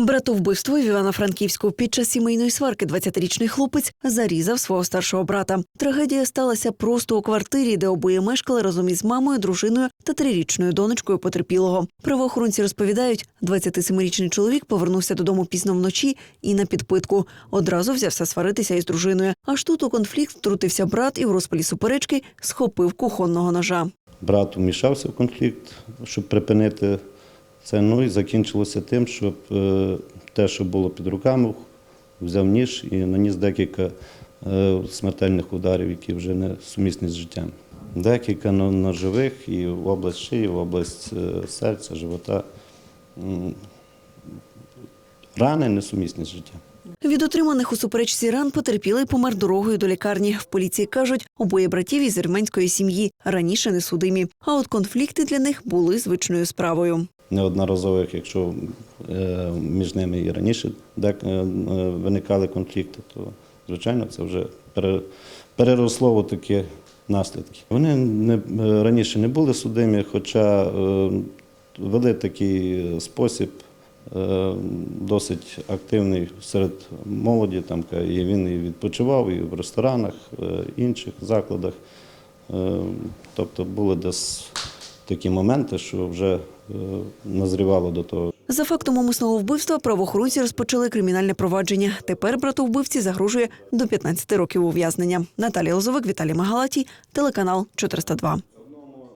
Братовбивство в Івано-Франківську під час сімейної сварки 20-річний хлопець зарізав свого старшого брата. Трагедія сталася просто у квартирі, де обоє мешкали разом із мамою, дружиною та трирічною донечкою потерпілого. Правоохоронці розповідають, 27-річний чоловік повернувся додому пізно вночі і на підпитку. Одразу взявся сваритися із дружиною. Аж тут у конфлікт втрутився брат і в розпалі суперечки схопив кухонного ножа. Брат вмішався в конфлікт, щоб припинити це. Ну і закінчилося тим, щоб е, те, що було під руками, взяв ніж і наніс декілька е, смертельних ударів, які вже не сумісні з життям. Декілька но- ножових і в область шиї, в область е, серця, живота. Рани несумісні з життям. Від отриманих у суперечці ран потерпілий помер дорогою до лікарні. В поліції кажуть, обоє братів із вірменської сім'ї раніше не судимі. А от конфлікти для них були звичною справою. Неодноразових, якщо е, між ними і раніше дек- е, е, виникали конфлікти, то звичайно це вже пере- переросло у такі наслідки. Вони не, раніше не були судимі, хоча вели такий спосіб. Досить активний серед молоді, там і він і відпочивав, і в ресторанах, е, інших закладах. Тобто були десь такі моменти, що вже е, назрівало до того. За фактом умисного вбивства правоохоронці розпочали кримінальне провадження. Тепер братовбивці загрожує до 15 років ув'язнення. Наталія Лозовик, Віталій Магалатій, телеканал 402.